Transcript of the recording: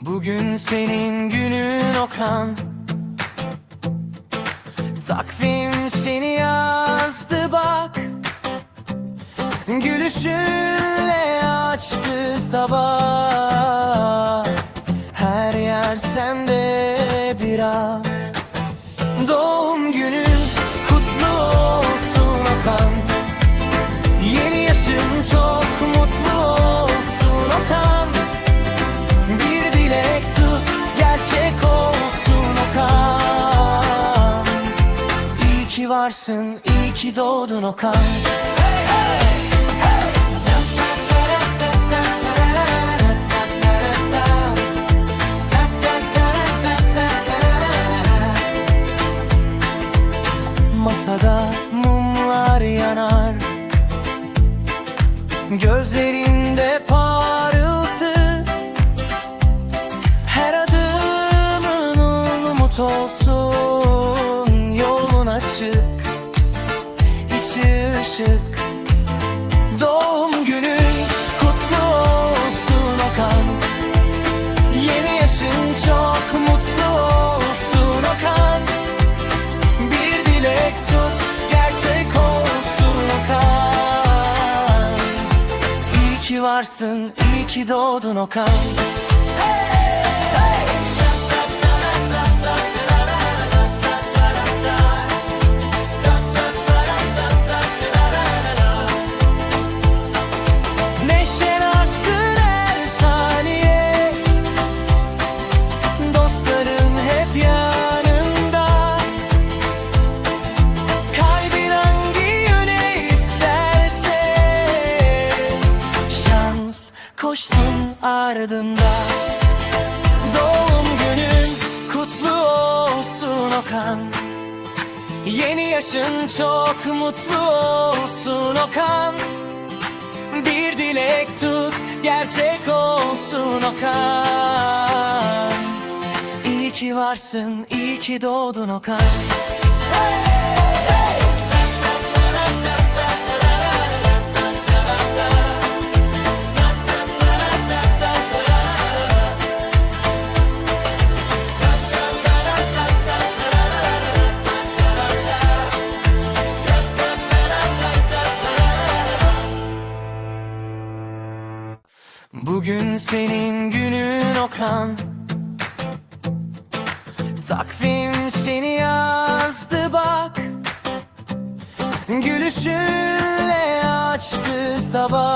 Bugün senin günün Okan. Takvim seni yazdı bak. Gülüşünle açtı sabah. Her yer sende biraz varsın, iyi ki doğdun Okan. Masada mumlar yanar. Gözlerinde parıltı. Her adımın umut olsun. Yolun açık ışık Doğum günün kutlu olsun Okan. Yeni yaşın çok mutlu olsun Okan. Bir dilek tut gerçek olsun Okan. İyi ki varsın, iyi ki doğdun Okan koşsun ardında. Doğum günün kutlu olsun Okan. Yeni yaşın çok mutlu olsun Okan. Bir dilek tut gerçek olsun Okan. İyi ki varsın, iyi ki doğdun Okan Bugün senin günün Okan. Takvim seni yazdı bak. Gülüşünle açtı sabah